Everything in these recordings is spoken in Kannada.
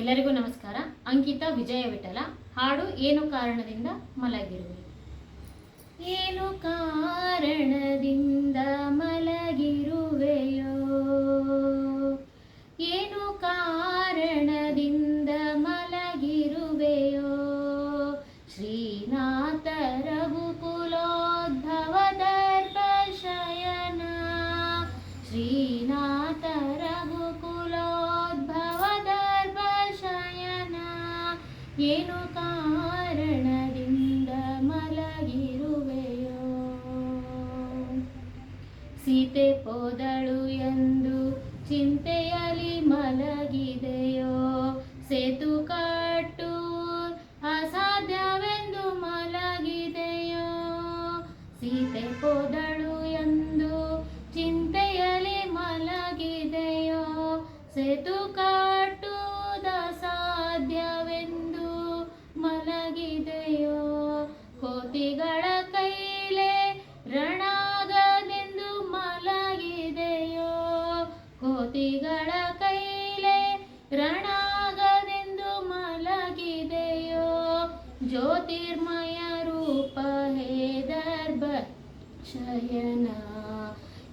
ಎಲ್ಲರಿಗೂ ನಮಸ್ಕಾರ. ಅಂಕಿತಾ ವಿಜಯ ವಿಠಲ. ಹಾಡು ಏನು ಕಾರಣದಿಂದ ಮಲಗಿರುವೆ ಏನು ಕಾರಣದಿಂದ ಮಲಗಿರುವೆಯೋ ಏನು ಕಾರಣದಿಂದ ಮಲಗಿರುವೆಯೋ? ಸೀತೆ ಪೋದಳು ಎಂದು ಚಿಂತೆಯಲ್ಲಿ ಮಲಗಿದೆಯೋ? ಸೇತು ರಣಾಗದೆಂದು ಮಲಗಿದೆಯೋ? ಕೋತಿಗಳ ಕೈಲೆ ರಣಾಗದೆಂದು ಮಲಗಿದೆಯೋ? ಜ್ಯೋತಿರ್ಮಯ ರೂಪ ಹೇ ದರ್ಭ ಶಯನ,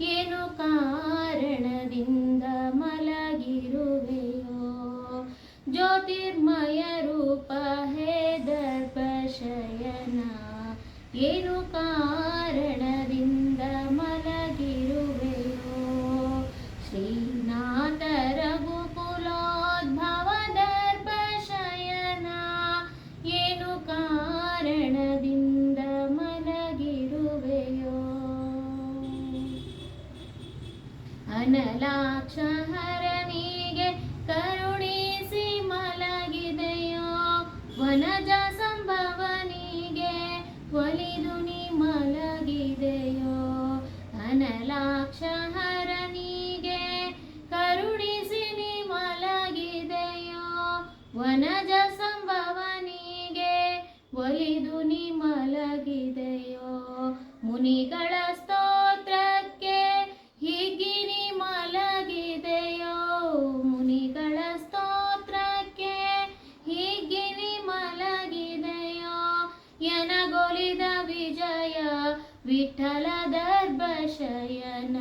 ಏನು ಕಾರಣದಿಂದ ಮಲಗಿರುವೆಯೋ? ಜ್ಯೋತಿರ್ಮಯ ರೂಪ ಏನು ಕಾರಣದಿಂದ ಮಲಗಿರುವೆಯೋ? ಶ್ರೀನಾಥ ರಘುಕುಲೋದ್ಭವ ದರ್ಭ ಶಯನ ಏನು ಕಾರಣದಿಂದ ಮಲಗಿರುವೆಯೋ? ಅನಲಾಕ್ಷ ಹರನಿಗೆ ಕರುಣಿಸಿ ವನಜ ಸಂಭವನಿಗೆ ಒಲಿದು ನೀ ಮಲಗಿದೆಯೋ ಮುನಿಗಳ ಸ್ತೋತ್ರಕ್ಕೆ ಹಿಗ್ಗಿನಿ ಮಲಗಿದೆಯೋ? ಮುನಿಗಳ ಸ್ತೋತ್ರಕ್ಕೆ ಹಿಗ್ಗಿನಿ ಮಲಗಿದೆಯೋ? ಎನಗೊಲಿದ ವಿಜಯ ವಿಠಲ ದರ್ಭಶಯನ